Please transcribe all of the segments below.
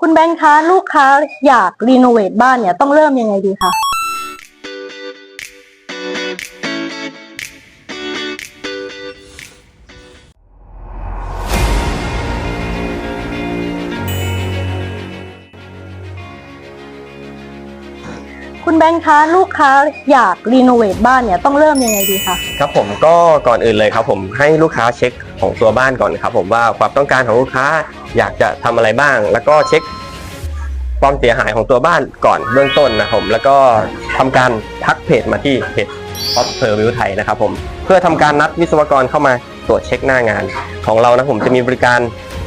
คุณแบงค์คะลูกค้าอยากรีโนเวทบ้านเนี่ยต้องเริ่มยังไงดีคะ คุณแบงค์คะลูกค้าอยากรีโนเวทบ้านเนี่ยต้องเริ่มยังไงดีคะครับผมก็ก่อนอื่นเลยครับผมให้ลูกค้าเช็คของตัวบ้านก่อนครับผมว่าความต้องการของลูกค้าอยากจะทำอะไรบ้าง แล้วก็เช็คความเสียหายของตัวบ้านก่อนเบื้องต้นนะผมแล้วก็ทำการทักเพจมาที่เพจ p o p p e r View ไทยนะครับผมเพื่อทำการนัดวิศวกรเข้ามาตรวจเช็คหน้างาน ของเรานะผมจะมีบริการ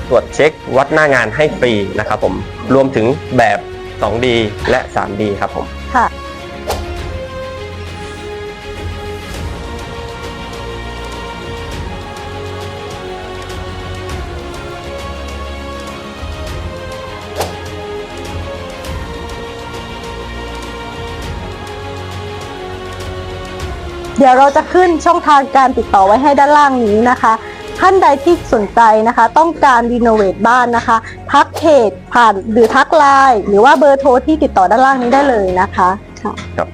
ตรวจเช็ควัดหน้างานให้ฟรีนะครับผมรวมถึงแบบ 2D และ 3D ครับผมค่ะ เดี๋ยวเราจะขึ้นช่องทางการติดต่อไว้ให้ด้านล่างนี้นะคะ ท่านใดที่สนใจนะคะ ต้องการรีโนเวทบ้านนะคะ ทักเพจผ่านหรือทักไลน์หรือว่าเบอร์โทรที่ติดต่อด้านล่างนี้ได้เลยนะคะค่ะครับ